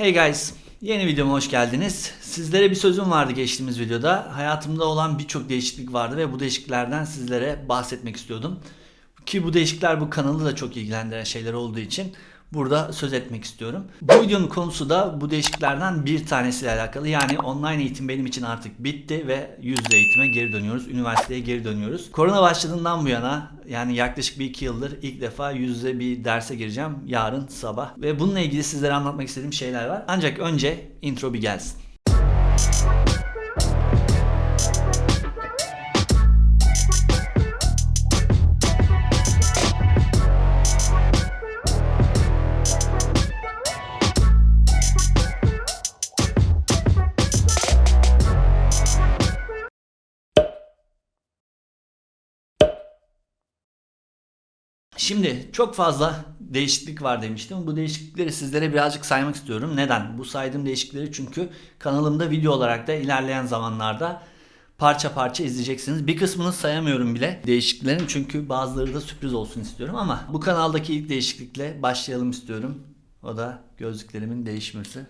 Hey guys, yeni videoma hoş geldiniz. Sizlere bir sözüm vardı geçtiğimiz videoda. Hayatımda olan birçok değişiklik vardı ve bu değişikliklerden sizlere bahsetmek istiyordum. Ki bu değişiklikler bu kanalı da çok ilgilendiren şeyler olduğu için burada söz etmek istiyorum. Bu videonun konusu da bu değişikliklerden bir tanesiyle alakalı. Yani online eğitim benim için artık bitti ve yüz yüze eğitime geri dönüyoruz. Üniversiteye geri dönüyoruz. Korona başladığından bu yana yani yaklaşık bir iki yıldır ilk defa yüz yüze bir derse gireceğim yarın sabah. Ve bununla ilgili sizlere anlatmak istediğim şeyler var. Ancak önce intro bir gelsin. Şimdi çok fazla değişiklik var demiştim. Bu değişiklikleri sizlere birazcık saymak istiyorum. Neden? Bu saydığım değişiklikleri çünkü kanalımda video olarak da ilerleyen zamanlarda parça parça izleyeceksiniz. Bir kısmını sayamıyorum bile değişikliklerin çünkü bazıları da sürpriz olsun istiyorum ama bu kanaldaki ilk değişiklikle başlayalım istiyorum. O da gözlüklerimin değişmesi.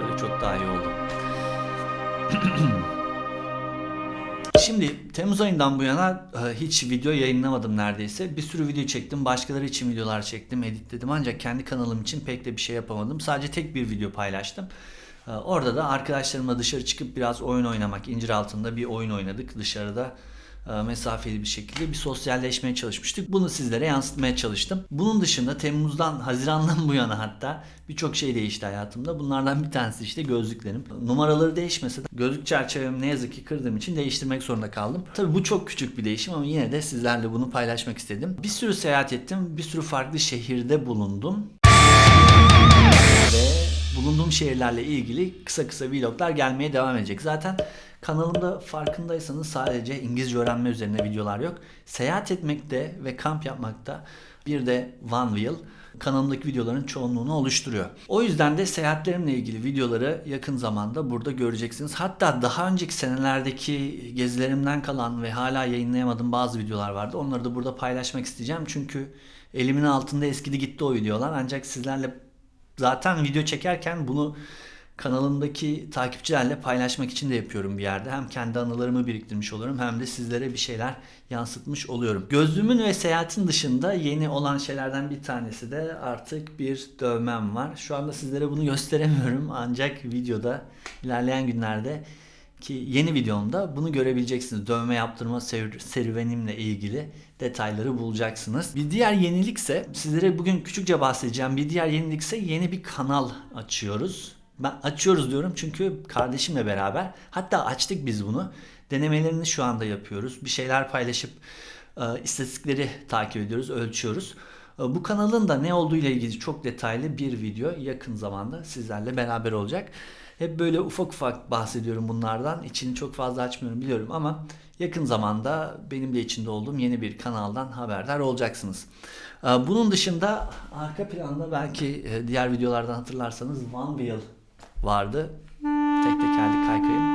Böyle çok daha iyi oldu. Şimdi Temmuz ayından bu yana e, hiç video yayınlamadım neredeyse. Bir sürü video çektim. Başkaları için videolar çektim, editledim. Ancak kendi kanalım için pek de bir şey yapamadım. Sadece tek bir video paylaştım. E, Orada da arkadaşlarımla dışarı çıkıp biraz oyun oynamak, incir altında bir oyun oynadık dışarıda mesafeli bir şekilde bir sosyalleşmeye çalışmıştık. Bunu sizlere yansıtmaya çalıştım. Bunun dışında Temmuz'dan, Haziran'dan bu yana hatta birçok şey değişti hayatımda. Bunlardan bir tanesi işte gözlüklerim. Numaraları değişmese de gözlük çerçevemi ne yazık ki kırdığım için değiştirmek zorunda kaldım. Tabii bu çok küçük bir değişim ama yine de sizlerle bunu paylaşmak istedim. Bir sürü seyahat ettim. Bir sürü farklı şehirde bulundum. Ve bulunduğum şehirlerle ilgili kısa kısa vloglar gelmeye devam edecek. Zaten kanalımda farkındaysanız sadece İngilizce öğrenme üzerine videolar yok. Seyahat etmekte ve kamp yapmakta bir de One Wheel kanalımdaki videoların çoğunluğunu oluşturuyor. O yüzden de seyahatlerimle ilgili videoları yakın zamanda burada göreceksiniz. Hatta daha önceki senelerdeki gezilerimden kalan ve hala yayınlayamadığım bazı videolar vardı. Onları da burada paylaşmak isteyeceğim. Çünkü elimin altında eskidi gitti o videolar. Ancak sizlerle zaten video çekerken bunu kanalımdaki takipçilerle paylaşmak için de yapıyorum bir yerde. Hem kendi anılarımı biriktirmiş oluyorum hem de sizlere bir şeyler yansıtmış oluyorum. Gözlüğümün ve seyahatin dışında yeni olan şeylerden bir tanesi de artık bir dövmem var. Şu anda sizlere bunu gösteremiyorum ancak videoda ilerleyen günlerde ki yeni videomda bunu görebileceksiniz. Dövme yaptırma ser- serüvenimle ilgili detayları bulacaksınız. Bir diğer yenilikse sizlere bugün küçükçe bahsedeceğim. Bir diğer yenilikse yeni bir kanal açıyoruz. Ben açıyoruz diyorum çünkü kardeşimle beraber hatta açtık biz bunu. Denemelerini şu anda yapıyoruz. Bir şeyler paylaşıp e, istatistikleri takip ediyoruz, ölçüyoruz. E, Bu kanalın da ne olduğu ile ilgili çok detaylı bir video yakın zamanda sizlerle beraber olacak. Hep böyle ufak ufak bahsediyorum bunlardan. İçini çok fazla açmıyorum biliyorum ama yakın zamanda benim de içinde olduğum yeni bir kanaldan haberdar olacaksınız. E, Bunun dışında arka planda belki e, diğer videolardan hatırlarsanız One Wheel vardı. Tek tekerli kaykayım.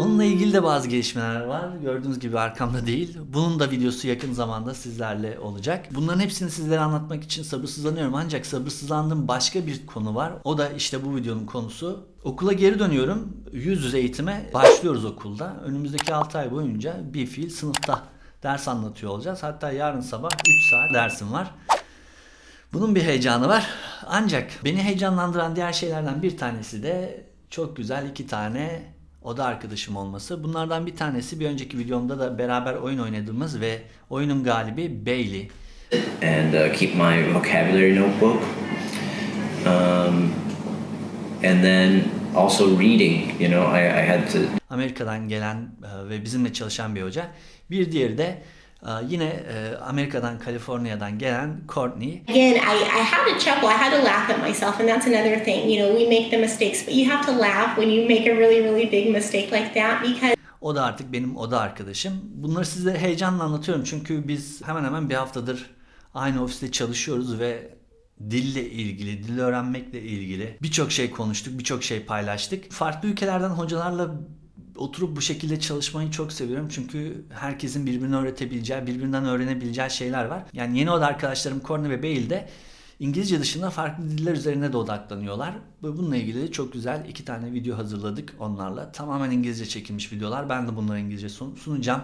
Onunla ilgili de bazı gelişmeler var. Gördüğünüz gibi arkamda değil. Bunun da videosu yakın zamanda sizlerle olacak. Bunların hepsini sizlere anlatmak için sabırsızlanıyorum. Ancak sabırsızlandığım başka bir konu var. O da işte bu videonun konusu. Okula geri dönüyorum. Yüz yüze eğitime başlıyoruz okulda. Önümüzdeki 6 ay boyunca bir fiil sınıfta ders anlatıyor olacağız. Hatta yarın sabah 3 saat dersim var. Bunun bir heyecanı var. Ancak beni heyecanlandıran diğer şeylerden bir tanesi de çok güzel iki tane oda arkadaşım olması. Bunlardan bir tanesi bir önceki videomda da beraber oyun oynadığımız ve oyunun galibi Bailey. and uh, keep my vocabulary notebook. Um, and then also reading, you know, I, I had to Amerika'dan gelen e, ve bizimle çalışan bir hoca. Bir diğeri de yine e, Amerika'dan, Kaliforniya'dan gelen Courtney. Again, I, I had to chuckle. I had to laugh at myself, and that's another thing. You know, we make the mistakes, but you have to laugh when you make a really, really big mistake like that because O da artık benim oda arkadaşım. Bunları size heyecanla anlatıyorum çünkü biz hemen hemen bir haftadır aynı ofiste çalışıyoruz ve dille ilgili, dil öğrenmekle ilgili birçok şey konuştuk, birçok şey paylaştık. Farklı ülkelerden hocalarla oturup bu şekilde çalışmayı çok seviyorum. Çünkü herkesin birbirini öğretebileceği, birbirinden öğrenebileceği şeyler var. Yani yeni oda arkadaşlarım Corny ve Bale de İngilizce dışında farklı diller üzerine de odaklanıyorlar. Bununla ilgili çok güzel iki tane video hazırladık onlarla. Tamamen İngilizce çekilmiş videolar. Ben de bunları İngilizce sun- sunacağım.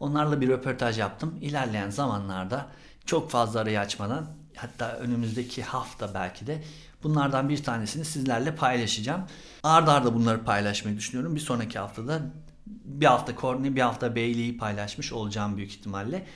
Onlarla bir röportaj yaptım. İlerleyen zamanlarda çok fazla arayı açmadan hatta önümüzdeki hafta belki de bunlardan bir tanesini sizlerle paylaşacağım. Arda arda bunları paylaşmayı düşünüyorum. Bir sonraki haftada bir hafta Corny bir hafta Bailey'i paylaşmış olacağım büyük ihtimalle.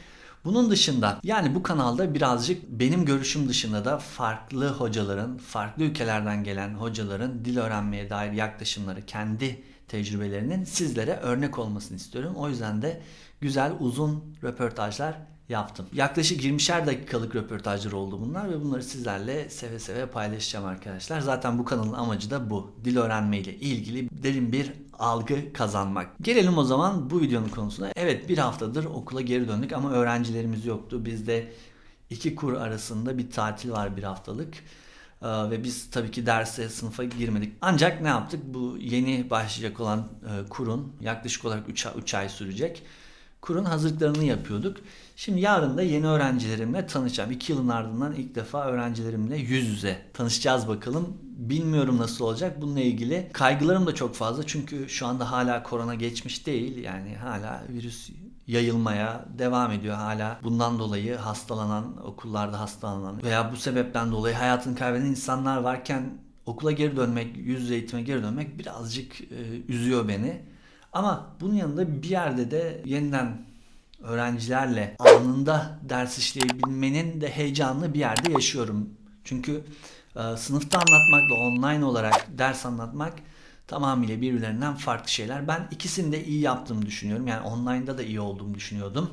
Bunun dışında yani bu kanalda birazcık benim görüşüm dışında da farklı hocaların, farklı ülkelerden gelen hocaların dil öğrenmeye dair yaklaşımları, kendi tecrübelerinin sizlere örnek olmasını istiyorum. O yüzden de güzel uzun röportajlar yaptım. Yaklaşık 20'şer dakikalık röportajlar oldu bunlar ve bunları sizlerle seve seve paylaşacağım arkadaşlar. Zaten bu kanalın amacı da bu. Dil öğrenme ile ilgili derin bir algı kazanmak. Gelelim o zaman bu videonun konusuna. Evet bir haftadır okula geri döndük ama öğrencilerimiz yoktu. Bizde iki kur arasında bir tatil var bir haftalık. Ee, ve biz tabii ki derse, sınıfa girmedik. Ancak ne yaptık? Bu yeni başlayacak olan e, kurun yaklaşık olarak 3 ay sürecek kurun hazırlıklarını yapıyorduk. Şimdi yarın da yeni öğrencilerimle tanışacağım. İki yılın ardından ilk defa öğrencilerimle yüz yüze tanışacağız bakalım. Bilmiyorum nasıl olacak. Bununla ilgili kaygılarım da çok fazla. Çünkü şu anda hala korona geçmiş değil. Yani hala virüs yayılmaya devam ediyor hala. Bundan dolayı hastalanan, okullarda hastalanan veya bu sebepten dolayı hayatını kaybeden insanlar varken okula geri dönmek, yüz yüze eğitime geri dönmek birazcık e, üzüyor beni. Ama bunun yanında bir yerde de yeniden öğrencilerle anında ders işleyebilmenin de heyecanını bir yerde yaşıyorum. Çünkü e, sınıfta anlatmakla online olarak ders anlatmak tamamıyla birbirlerinden farklı şeyler. Ben ikisini de iyi yaptığımı düşünüyorum. Yani online'da da iyi olduğumu düşünüyordum.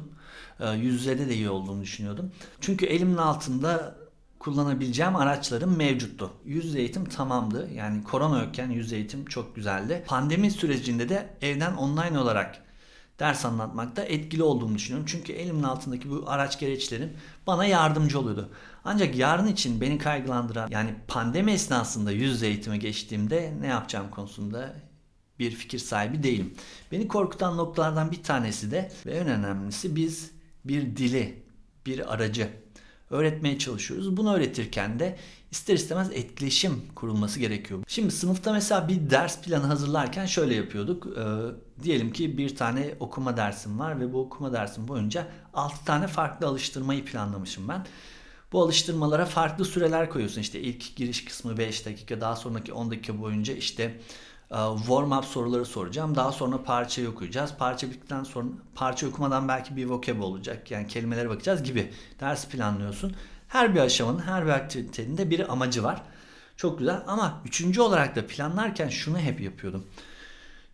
E, yüz yüzede de iyi olduğumu düşünüyordum. Çünkü elimin altında kullanabileceğim araçlarım mevcuttu. Yüz eğitim tamamdı. Yani korona yokken yüz eğitim çok güzeldi. Pandemi sürecinde de evden online olarak ders anlatmakta etkili olduğumu düşünüyorum. Çünkü elimin altındaki bu araç gereçlerim bana yardımcı oluyordu. Ancak yarın için beni kaygılandıran yani pandemi esnasında yüz yüze eğitime geçtiğimde ne yapacağım konusunda bir fikir sahibi değilim. Beni korkutan noktalardan bir tanesi de ve en önemlisi biz bir dili, bir aracı öğretmeye çalışıyoruz. Bunu öğretirken de ister istemez etkileşim kurulması gerekiyor. Şimdi sınıfta mesela bir ders planı hazırlarken şöyle yapıyorduk. Ee, diyelim ki bir tane okuma dersim var ve bu okuma dersim boyunca 6 tane farklı alıştırmayı planlamışım ben. Bu alıştırmalara farklı süreler koyuyorsun. İşte ilk giriş kısmı 5 dakika, daha sonraki 10 dakika boyunca işte warm up soruları soracağım. Daha sonra parçayı okuyacağız. Parça bittikten sonra parça okumadan belki bir vocab olacak. Yani kelimelere bakacağız gibi ders planlıyorsun. Her bir aşamanın, her bir aktivitenin de bir amacı var. Çok güzel ama üçüncü olarak da planlarken şunu hep yapıyordum.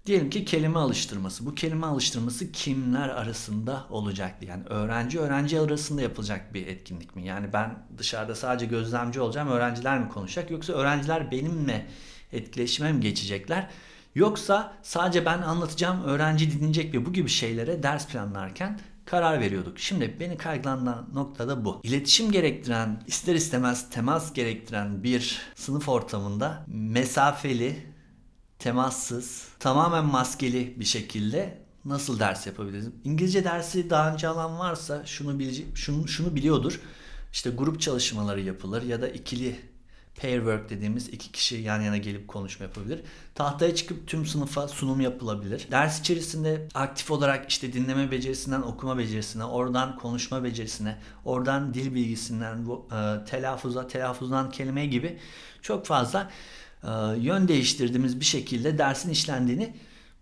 Diyelim ki kelime alıştırması. Bu kelime alıştırması kimler arasında olacaktı? Yani öğrenci öğrenci arasında yapılacak bir etkinlik mi? Yani ben dışarıda sadece gözlemci olacağım. Öğrenciler mi konuşacak? Yoksa öğrenciler benimle etkileşime geçecekler? Yoksa sadece ben anlatacağım, öğrenci dinleyecek ve bu gibi şeylere ders planlarken karar veriyorduk. Şimdi beni kaygılandıran nokta da bu. İletişim gerektiren, ister istemez temas gerektiren bir sınıf ortamında mesafeli, temassız, tamamen maskeli bir şekilde nasıl ders yapabiliriz? İngilizce dersi daha önce alan varsa şunu, bilecek, şunu, şunu biliyordur. İşte grup çalışmaları yapılır ya da ikili pair work dediğimiz iki kişi yan yana gelip konuşma yapabilir. Tahtaya çıkıp tüm sınıfa sunum yapılabilir. Ders içerisinde aktif olarak işte dinleme becerisinden okuma becerisine, oradan konuşma becerisine, oradan dil bilgisinden e, telaffuza, telaffuzdan kelime gibi çok fazla e, yön değiştirdiğimiz bir şekilde dersin işlendiğini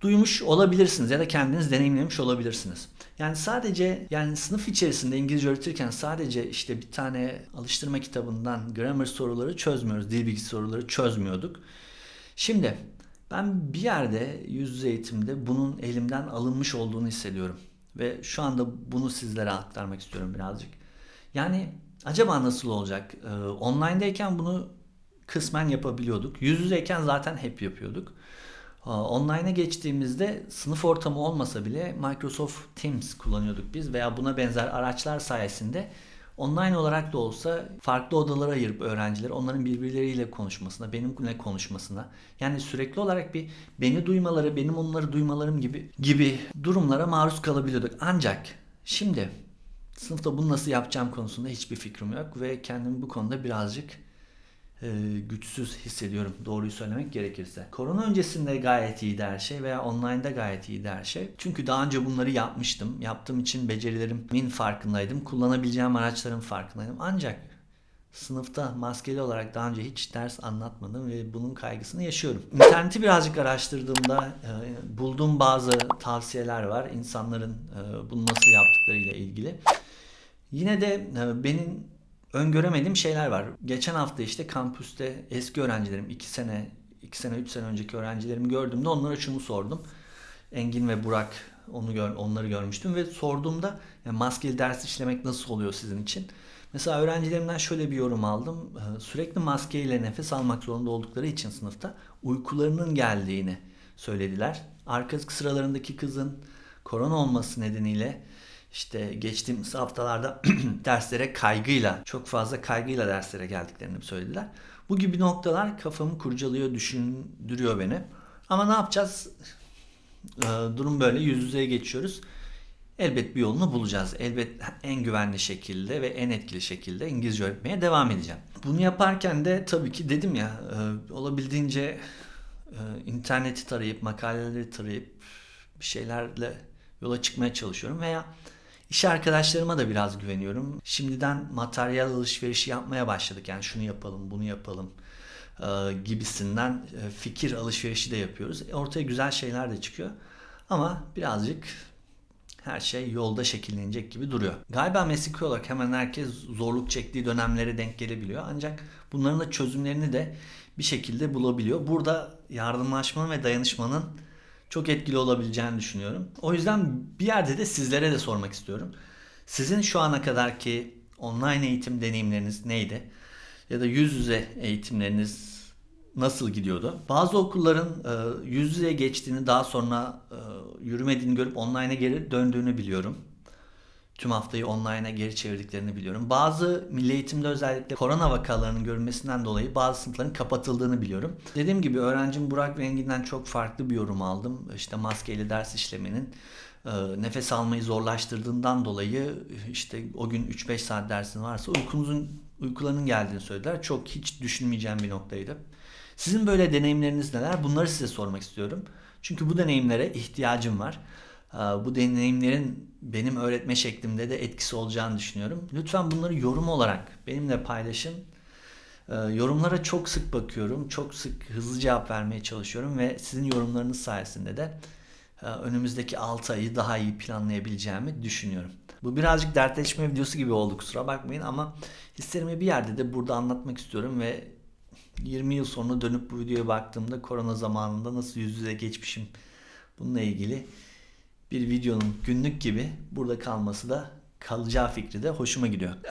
duymuş olabilirsiniz ya da kendiniz deneyimlemiş olabilirsiniz. Yani sadece yani sınıf içerisinde İngilizce öğretirken sadece işte bir tane alıştırma kitabından grammar soruları çözmüyoruz. Dil bilgisi soruları çözmüyorduk. Şimdi ben bir yerde yüz yüze eğitimde bunun elimden alınmış olduğunu hissediyorum. Ve şu anda bunu sizlere aktarmak istiyorum birazcık. Yani acaba nasıl olacak? Ee, online'dayken bunu kısmen yapabiliyorduk. Yüz yüzeyken zaten hep yapıyorduk. Online'a geçtiğimizde sınıf ortamı olmasa bile Microsoft Teams kullanıyorduk biz veya buna benzer araçlar sayesinde Online olarak da olsa farklı odalara ayırıp öğrencileri onların birbirleriyle konuşmasına, benimle konuşmasına yani sürekli olarak bir beni duymaları, benim onları duymalarım gibi gibi durumlara maruz kalabiliyorduk. Ancak şimdi sınıfta bunu nasıl yapacağım konusunda hiçbir fikrim yok ve kendimi bu konuda birazcık e, güçsüz hissediyorum doğruyu söylemek gerekirse. Korona öncesinde gayet iyiydi her şey veya online'da gayet iyiydi her şey. Çünkü daha önce bunları yapmıştım. Yaptığım için becerilerimin farkındaydım. Kullanabileceğim araçların farkındaydım. Ancak sınıfta maskeli olarak daha önce hiç ders anlatmadım ve bunun kaygısını yaşıyorum. İnterneti birazcık araştırdığımda e, bulduğum bazı tavsiyeler var. İnsanların e, bunu nasıl yaptıklarıyla ilgili. Yine de e, benim öngöremediğim şeyler var. Geçen hafta işte kampüste eski öğrencilerim 2 sene 2 sene 3 sene önceki öğrencilerimi gördüğümde onlara şunu sordum. Engin ve Burak onu gör, onları görmüştüm ve sorduğumda yani maskeli ders işlemek nasıl oluyor sizin için? Mesela öğrencilerimden şöyle bir yorum aldım. Ee, Sürekli maskeyle nefes almak zorunda oldukları için sınıfta uykularının geldiğini söylediler. Arka sıralarındaki kızın korona olması nedeniyle işte geçtiğimiz haftalarda derslere kaygıyla, çok fazla kaygıyla derslere geldiklerini söylediler. Bu gibi noktalar kafamı kurcalıyor, düşündürüyor beni. Ama ne yapacağız? Ee, Durum böyle yüz yüzeye geçiyoruz. Elbet bir yolunu bulacağız. Elbet en güvenli şekilde ve en etkili şekilde İngilizce öğretmeye devam edeceğim. Bunu yaparken de tabii ki dedim ya e, olabildiğince e, interneti tarayıp makaleleri tarayıp bir şeylerle yola çıkmaya çalışıyorum veya iş arkadaşlarıma da biraz güveniyorum. Şimdiden materyal alışverişi yapmaya başladık. Yani şunu yapalım, bunu yapalım e, gibisinden e, fikir alışverişi de yapıyoruz. E, Ortaya güzel şeyler de çıkıyor. Ama birazcık her şey yolda şekillenecek gibi duruyor. Galiba mesleki olarak hemen herkes zorluk çektiği dönemlere denk gelebiliyor. Ancak bunların da çözümlerini de bir şekilde bulabiliyor. Burada yardımlaşmanın ve dayanışmanın çok etkili olabileceğini düşünüyorum. O yüzden bir yerde de sizlere de sormak istiyorum. Sizin şu ana kadarki online eğitim deneyimleriniz neydi? Ya da yüz yüze eğitimleriniz nasıl gidiyordu? Bazı okulların e, yüz yüzeye geçtiğini daha sonra e, yürümediğini görüp online'a geri döndüğünü biliyorum. Tüm haftayı online'a geri çevirdiklerini biliyorum. Bazı milli eğitimde özellikle korona vakalarının görülmesinden dolayı bazı sınıfların kapatıldığını biliyorum. Dediğim gibi öğrencim Burak ve Engin'den çok farklı bir yorum aldım. İşte maskeyle ders işlemenin e, nefes almayı zorlaştırdığından dolayı işte o gün 3-5 saat dersin varsa uykunuzun uykularının geldiğini söylediler. Çok hiç düşünmeyeceğim bir noktaydı. Sizin böyle deneyimleriniz neler? Bunları size sormak istiyorum. Çünkü bu deneyimlere ihtiyacım var. Ee, Bu deneyimlerin benim öğretme şeklimde de etkisi olacağını düşünüyorum. Lütfen bunları yorum olarak benimle paylaşın. Ee, Yorumlara çok sık bakıyorum. Çok sık hızlı cevap vermeye çalışıyorum ve sizin yorumlarınız sayesinde de e, önümüzdeki 6 ayı daha iyi planlayabileceğimi düşünüyorum. Bu birazcık dertleşme videosu gibi oldu kusura bakmayın ama hislerimi bir yerde de burada anlatmak istiyorum ve 20 yıl sonra dönüp bu videoya baktığımda korona zamanında nasıl yüz yüze geçmişim bununla ilgili bir videonun günlük gibi burada kalması da kalacağı fikri de hoşuma gidiyor.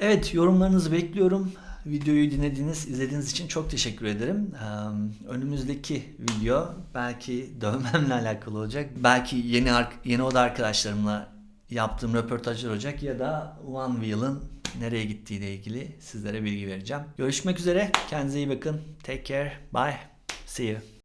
Evet yorumlarınızı bekliyorum. Videoyu dinlediğiniz, izlediğiniz için çok teşekkür ederim. Ee, Önümüzdeki video belki dövmemle alakalı olacak. Belki yeni yeni oda arkadaşlarımla yaptığım röportajlar olacak ya da One Wheel'ın nereye gittiğiyle ilgili sizlere bilgi vereceğim. Görüşmek üzere. Kendinize iyi bakın. Take care. Bye. See you.